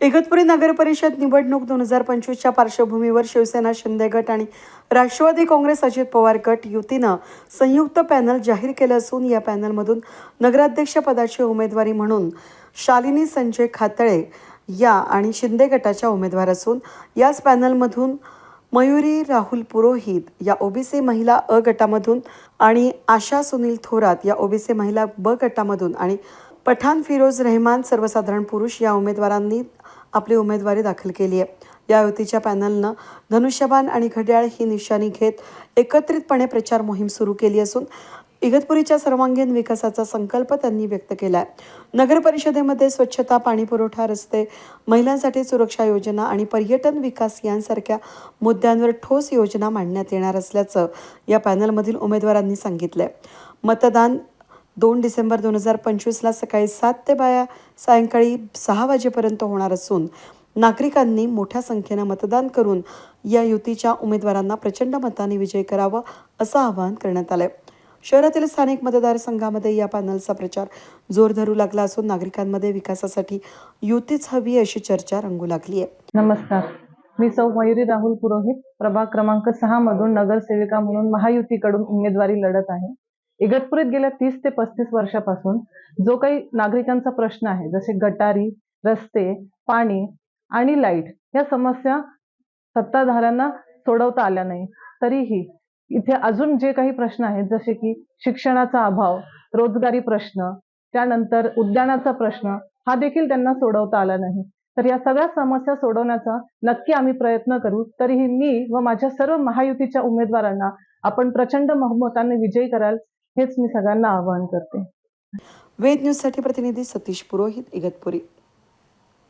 इगतपुरी नगर परिषद निवडणूक दोन हजार पंचवीसच्या पार्श्वभूमीवर शिवसेना शिंदे गट आणि राष्ट्रवादी काँग्रेस अजित पवार गट युतीनं संयुक्त पॅनल जाहीर केलं असून या पॅनलमधून नगराध्यक्षपदाची उमेदवारी म्हणून शालिनी संजय खातळे या आणि शिंदे गटाच्या उमेदवार असून याच पॅनलमधून मयुरी राहुल पुरोहित या ओबीसी महिला अ गटामधून आणि आशा सुनील थोरात या ओबीसी महिला ब गटामधून आणि पठाण फिरोज रेहमान सर्वसाधारण पुरुष या उमेदवारांनी आपली उमेदवारी दाखल केली आहे. या युतीच्या पॅनलनं धनुष्यबाण आणि घड्याळ ही निशाणी घेत एकत्रितपणे प्रचार मोहीम सुरू केली असून इगतपुरीच्या सर्वांगीण विकासाचा संकल्प त्यांनी व्यक्त केला आहे नगर परिषदेमध्ये स्वच्छता पाणीपुरवठा रस्ते महिलांसाठी सुरक्षा योजना आणि पर्यटन विकास यांसारख्या मुद्द्यांवर ठोस योजना मांडण्यात येणार असल्याचं या पॅनलमधील उमेदवारांनी सांगितलं मतदान दोन डिसेंबर दोन हजार पंचवीसला सकाळी सात ते बाया सायंकाळी सहा वाजेपर्यंत होणार असून नागरिकांनी मोठ्या संख्येनं मतदान करून या युतीच्या उमेदवारांना प्रचंड मताने विजय करावा असं आवाहन करण्यात आलंय. शहरातील स्थानिक मतदारसंघामध्ये या पॅनलचा प्रचार जोर धरू लागला असून नागरिकांमध्ये विकासासाठी युतीच हवी अशी चर्चा रंगू लागली आहे. नमस्कार. मी सौ मयुरी राहुल पुरोहित. प्रभाग क्रमांक सहा मधून नगरसेविका म्हणून महायुतीकडून उमेदवारी लढत आहे. इगतपुरीत गेल्या तीस ते पस्तीस वर्षापासून जो काही नागरिकांचा प्रश्न आहे जसे गटारी रस्ते पाणी आणि लाइट या समस्या सत्ताधाऱ्यांना सोडवता आल्या नाही. तरीही इथे अजून जे काही प्रश्न आहेत जसे की शिक्षणाचा अभाव रोजगारी प्रश्न त्यानंतर उद्यानाचा प्रश्न हा देखील त्यांना सोडवता आला नाही. तर या सगळ्या समस्या सोडवण्याचा नक्की आम्ही प्रयत्न करू. तरीही मी व माझ्या सर्व महायुतीच्या उमेदवारांना आपण प्रचंड बहुमताने विजयी कराल हेच मी सगळ्यांना आवाहन करते. वेद न्यूजसाठी प्रतिनिधी सतीश पुरोहित इगतपुरी.